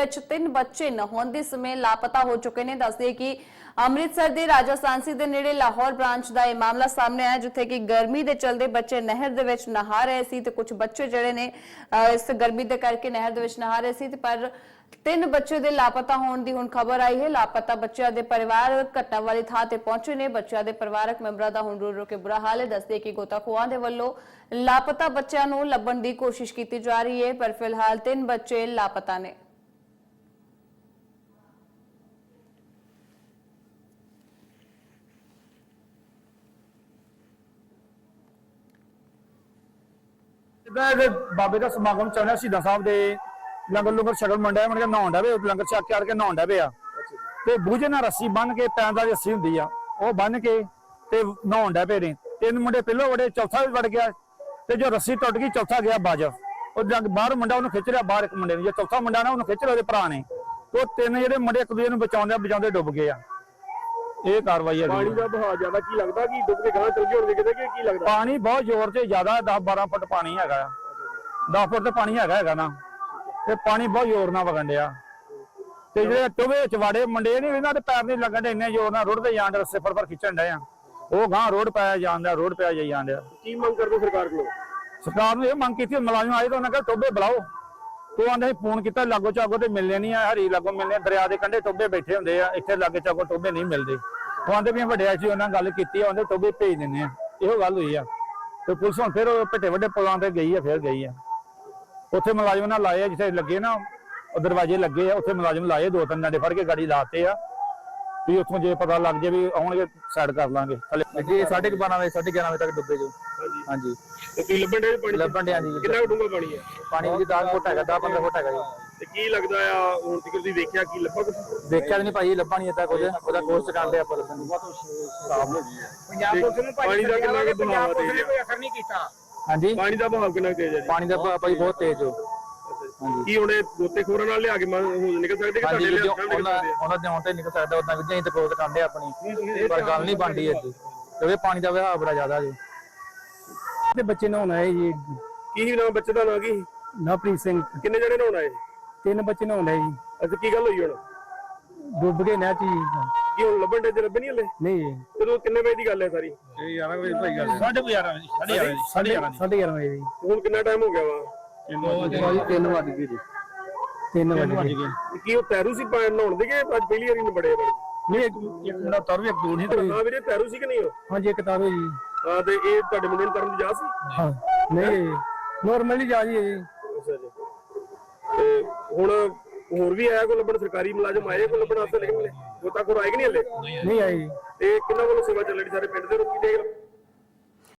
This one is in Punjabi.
ਵਿੱਚ ਤਿੰਨ ਬੱਚੇ ਨਹਾਉਣ ਦੇ ਸਮੇਂ ਲਾਪਤਾ ਹੋ ਚੁੱਕੇ ਨੇ। ਦੱਸਦੇ ਕਿ ਅੰਮ੍ਰਿਤਸਰ ਦੇ ਰਾਜਾ ਸਾਂਸੀ ਦੇ ਨੇੜੇ ਲਾਹੌਰ ਬ੍ਰਾਂਚ ਦਾ ਇਹ ਮਾਮਲਾ ਸਾਹਮਣੇ ਆਇਆ ਜਿੱਥੇ ਕਿ ਗਰਮੀ ਦੇ ਚਲਦੇ ਬੱਚੇ ਨਹਿਰ ਦੇ ਵਿੱਚ ਨਹਾ ਰਹੇ ਸੀ ਤੇ ਕੁਝ ਬੱਚੇ ਜਿਹੜੇ ਨੇ ਅਹ, ਇਸ ਗਰਮੀ ਦੇ ਕਰਕੇ ਨਹਿਰ ਦੇ ਵਿੱਚ ਨਹਾ ਰਹੇ ਸੀ ਤੇ ਪਰ ਤਿੰਨ ਬੱਚੇ ਦੇ ਲਾਪਤਾ ਹੋਣ ਦੀ ਹੁਣ ਖਬਰ ਆਈ ਹੈ। ਲਾਪਤਾ ਬੱਚਿਆਂ ਦੇ ਪਰਿਵਾਰ ਘਟਨਾ ਵਾਲੀ ਥਾਂ ਤੇ ਪਹੁੰਚੇ ਨੇ। ਬੱਚਿਆਂ ਦੇ ਪਰਿਵਾਰਕ ਮੈਂਬਰਾਂ ਦਾ ਹੁਣ ਰੋ ਰੋ ਕੇ ਬੁਰਾ ਹਾਲ ਹੈ। ਦੱਸਦੇ ਕਿ ਗੋਤਾਖੋਰਾਂ ਦੇ ਵੱਲੋਂ ਲਾਪਤਾ ਬੱਚਿਆਂ ਨੂੰ ਲੱਭਣ ਦੀ ਕੋਸ਼ਿਸ਼ ਕੀਤੀ ਜਾ ਰਹੀ ਹੈ ਪਰ ਫਿਲਹਾਲ ਤਿੰਨ ਬੱਚੇ ਲਾਪਤਾ ਨੇ। ਜਿੱਦਾਂ ਇਹਦੇ ਬਾਬੇ ਦਾ ਸਮਾਗਮ ਚੱਲ ਰਿਹਾ ਸ਼ਹੀਦਾਂ ਸਾਹਿਬ ਦੇ ਲੰਗਰ ਲੰਗਰ ਛਕਣ ਮੰਡਿਆ ਮਨ ਕੇ ਨਹਾਉਣ ਡਿਆ ਵੇ, ਲੰਗਰ ਛਕ ਕੇ ਆੜ ਕੇ ਨਹਾਉਣ ਡਿਆ ਆ। ਤੇ ਬੂਝੇ ਨਾਲ ਰੱਸੀ ਬੰਨ ਕੇ ਪੈਰਾਂ ਦਾ ਰੱਸੀ ਹੁੰਦੀ ਆ, ਉਹ ਬੰਨ ਕੇ ਤੇ ਨਹਾਉਣ ਡਿਆ ਪਏ ਨੇ। ਤਿੰਨ ਮੁੰਡੇ ਪਹਿਲੋਂ ਵੜੇ, ਚੌਥਾ ਵੀ ਵੜ ਗਿਆ ਤੇ ਜੋ ਰੱਸੀ ਟੁੱਟ ਗਈ, ਚੌਥਾ ਗਿਆ ਬਾਜ। ਉਹ ਜਦ ਬਾਹਰ ਮੁੰਡਾ ਉਹਨੂੰ ਖਿੱਚ ਰਿਹਾ, ਬਾਹਰ ਇੱਕ ਮੁੰਡੇ ਨੂੰ। ਜੇ ਚੌਥਾ ਮੁੰਡਾ ਨਾ ਉਹਨੂੰ ਖਿੱਚ ਰਿਹਾ, ਉਹਦੇ ਭਰਾ ਨੇ। ਉਹ ਤਿੰਨ ਜਿਹੜੇ ਮੁੰਡੇ ਇੱਕ ਦੂਜੇ ਨੂੰ ਬਚਾਉਂਦੇ ਬਚਾਉਂਦੇ ਡੁੱਬ ਗਏ ਆ। ਇਹ ਕਾਰਵਾਈ ਹੈ ਪਾਣੀ ਦਾ ਬਹਾਅ ਜ਼ਿਆਦਾ ਕੀ ਲੱਗਦਾ? ਕਿ ਡੁੱਬ ਕੇ ਗਾਂ ਚਲ ਗਏ ਹੋਣਗੇ ਕਿਤੇ ਕਿ ਕੀ ਲੱਗਦਾ? ਪਾਣੀ ਬਹੁਤ ਜ਼ੋਰ ਤੇ ਜ਼ਿਆਦਾ 10 12 ਫੁੱਟ ਪਾਣੀ ਹੈਗਾ ਆ। 10 ਫੁੱਟ ਤੇ ਪਾਣੀ ਹੈਗਾ ਹੈਗਾ ਨਾ। ਤੇ ਪਾਣੀ ਬਹੁਤ ਜ਼ੋਰ ਨਾਲ ਵਗਣ ਡਿਆ। ਤੇ ਜਿਹੜੇ ਟੋਵੇ ਵਿੱਚ ਵਾੜੇ ਮੁੰਡੇ ਨਹੀਂ ਇਹਨਾਂ ਦੇ ਪੈਰ ਨਹੀਂ ਲੱਗਣ ਦੇ ਇੰਨੇ ਜ਼ੋਰ ਨਾਲ ਰੁੜਦੇ ਜਾਣ ਦੇ ਰਸੇ ਫਰ ਫਰ ਖਿੱਚਣ ਡਏ ਆ। ਉਹ ਗਾਂ ਰੋਡ ਪਾਇਆ ਜਾਂਦਾ ਰੋਡ ਪਿਆ ਜਾਈ ਜਾਂਦਾ ਕੀ ਮੰਗ ਕਰਦੇ ਸਰਕਾਰ ਕੋਲੋਂ? ਸਰਕਾਰ ਨੂੰ ਇਹ ਮੰਗ ਕੀਤੀ ਮੁਲਾਜ਼ਮ ਆਏ ਤਾਂ ਉਹਨਾਂ ਕਹਿੰਦਾ ਟੋਬੇ ਬੁਲਾਓ। ਤੂੰ ਆਂਦੇ ਫੋਨ ਕੀਤਾ, ਲਾਗੋ ਚਾਗੋ ਤੇ ਮਿਲਨੇ ਨਹੀਂ ਆ, ਹਰੀ ਲਾਗੋ ਮਿਲਨੇ ਦਰਿਆ ਦੇ ਕੰਢੇ ਟੋਬੇ ਬੈਠੇ ਹੁੰਦੇ ਆ, ਇੱਥੇ ਲਾਗੇ ਚਾਗੋ ਟੋਬੇ ਨਹੀਂ ਮਿਲਦੇ। ਉਹ ਆਂਦੇ ਵੀ ਵੱਡੇ ਸੀ ਉਹਨਾਂ ਨਾਲ ਗੱਲ ਕੀਤੀ ਆ, ਉਹਦੇ ਟੋਬੇ ਭੇਜ ਦਿੰਦੇ ਆ, ਇਹੋ ਗੱਲ ਹੋਈ ਆ। ਤੇ ਪੁਲਿਸ ਹੁਣ ਫਿਰ ਉਹ ਭੱਟੇ ਵੱਡੇ ਪੁਲਾਂ ਤੇ ਗਈ ਆ, ਫਿਰ ਗਈ ਆ। ਉੱਥੇ ਮੁਲਾਜ਼ਮ ਨਾਲ ਲਾਏ ਆ, ਜਿੱਥੇ ਲੱਗੇ ਨਾ, ਉਹ ਦਰਵਾਜ਼ੇ ਲੱਗੇ ਆ, ਉੱਥੇ ਮੁਲਾਜ਼ਮ ਲਾਏ, ਦੋ ਤਿੰਨ ਡੰਡੇ ਫੜ ਕੇ ਗਾੜੀ ਲਾਤੇ ਆ। ਵੀ ਉੱਥੋਂ ਜੇ ਪਤਾ ਲੱਗ ਜੇ ਵੀ ਆਉਣਗੇ ਸਾਈਡ ਕਰ ਲਾਂਗੇ। ਜੀ 12:30 ਵਜੇ 11:30 ਵਜੇ ਤੱਕ ਡੁੱਬੇ ਜੋ। ਹਾਂਜੀ। ਹਾਂਜੀ। ਤੇ ਤੁਸੀਂ ਲੱਭਣ ਦੇ ਪਾਣੀ ਲੱਭਣ ਡਿਆ ਜੀ ਕਿੰਨਾ ਡੂੰਘਾ ਪਾਣੀ ਹੈ? ਪਾਣੀ ਜੀ 10 ਫੁੱਟ ਹੈਗਾ 10 15 ਫੁੱਟ ਹੈਗਾ ਜੀ। ਤੇ ਕੀ ਲੱਗਦਾ ਆ ਹੁਣ ਤੱਕ ਤੁਸੀਂ ਵੇਖਿਆ ਕੀ ਲੱਭਾ? ਦੇਖਿਆ ਨਹੀਂ ਭਾਈ ਲੱਭਾ ਨਹੀਂ ਇੱਦਾਂ ਕੁਝ ਉਹਦਾ ਕੋਰਸ ਕਰਦੇ ਆਪਾਂ ਲੱਭਣ ਦੀ ਤੇ ਪਾਣੀ ਦਾ ਕਿੰਨਾ ਕੁ ਬਹਾਅ ਤੇਜ਼ ਹੈ ਹਾਂਜੀ। ਪਾਣੀ ਦਾ ਬਹਾਅ ਕਿੰਨਾ ਤੇਜ਼ ਹੈ ਜੀ? ਪਾਣੀ ਦਾ ਭਾਈ ਬਹੁਤ ਤੇਜ਼ ਹੋ ਹਾਂਜੀ ਕੀ ਹੁਣ ਇਹ ਗੋਤੇਖੋਰਾਂ ਨਾਲ ਲਿਆ ਕੇ ਮ- ਹੁਣ ਨਿਕਲ ਸਕਦੇ ਕਿ ਹਾਂਜੀ ਤੁਹਾਡੇ ਵੀ ਲਈ ਜੋ ਨਿਕਲ ਉਹਨਾਂ ਸਕਦੇ ਆ? ਉਹਨਾਂ ਦੇ ਆਉਣ ਤੇ ਨਿਕਲ ਸਕਦਾ ਉਦਾਂ ਵੀ ਅਸੀਂ ਤੇ ਕੋਰਸ ਕਰਦੇ ਆਪਣੀ। ਪਰ ਗੱਲ ਨਹੀਂ ਬਣਦੀ ਇੱਥੇ ਕਿਉਂਕਿ ਪਾਣੀ ਦਾ ਵਹਾਅ ਬੜਾ ਜ਼ਿਆਦਾ ਜੀ। ਤੇ ਬੱਚੇ ਨਹਾਉਣ ਆਏ ਜੀ। ਕੀ ਨਾਮ ਬੱਚੇ ਦਾ ਨਾਂ ਕੀ? ਨਵਪ੍ਰੀਤ ਸਿੰਘ। ਕਿੰਨੇ ਜਣੇ ਨਹਾਉਣ ਆਏ? ਤਿੰਨ ਬੱਚੇ ਨਹਾਉਣ ਆਏ ਜੀ। ਅੱਛਾ ਕੀ ਗੱਲ ਹੋਈ ਹੁਣ? ਡੁੱਬ ਗਏ ਨਹਿਰ ਚ ਜੀ। ਕੀ ਹੁਣ ਲੱਭਣ ਦੇ ਲੱਭੇ ਨਹੀਂ ਹਲੇ? ਨਹੀਂ। ਜੀ ਕਦੋਂ ਕਿੰਨੇ ਵਜੇ ਦੀ ਗੱਲ ਹੈ ਸਾਰੀ? ਇਹ 11 ਵਜੇ ਭਾਈ ਗੱਲ 11:30 ਵਜੇ 11:30 ਵਜੇ। ਜੀ। ਹੁਣ ਕਿੰਨਾ ਟਾਈਮ ਹੋ ਗਿਆ ਵਾ? ਭਾਈ 3 ਵਜੇ ਗਏ ਜੀ। 3 ਵਜੇ ਗਏ। ਕੀ ਉਹ ਤੈਰੂ ਸੀ ਪਾ- ਨਹਾਉਣ ਦੇ ਕਿ ਅੱਜ ਪਹਿਲੀ ਵਾਰੀ ਨੂੰ ਬੜੇ ਨਹੀਂ ਇੱਕ ਇੱਕ ਮੁੰਡਾ ਤਰ ਵੀ ਇੱਕ ਦੋ ਨਹੀਂ ਤੇ ਹਾਂ ਵੀਰੇ ਤੈਰੂ ਸੀ ਕਿ ਨਹੀਂ ਉਹ? ਹਾਂਜੀ ਇੱਕ ਤਾਰੋ ਜੀ। ਹਾਂ ਤੇ ਇਹ ਤੁਹਾਡੇ ਮੁੰਡੇ ਨੂੰ ਕਰਨ ਦੀ ਜਾ ਸੀ? ਹਾਂ ਨਹੀਂ ਨੋਰਮਲੀ ਜਾ ਜੀ। ਅੱਛਾ ਜੀ। ਤੇ ਹੁਣ ਹੋਰ ਵੀ ਆਇਆ ਕੋਈ ਲੱਭਣ ਸਰਕਾਰੀ ਮੁਲਾਜ਼ਮ ਆਏ ਕੋਈ ਲੱਭਣ ਵਾਸਤੇ ਲੇਕਿਨ ਗੋਤਾਖੋਰ ਆਏ ਕਿ ਨਹੀਂ ਹਲੇ? ਨਹੀਂ ਆਈ ਤੇ ਕਿੰਨਾ ਵੱਲੋਂ ਸੇਵਾ ਚੱਲਣੀ ਸਾਰੇ ਪਿੰਡ ਦੇ ਲੋਕੀ ਦੇਖ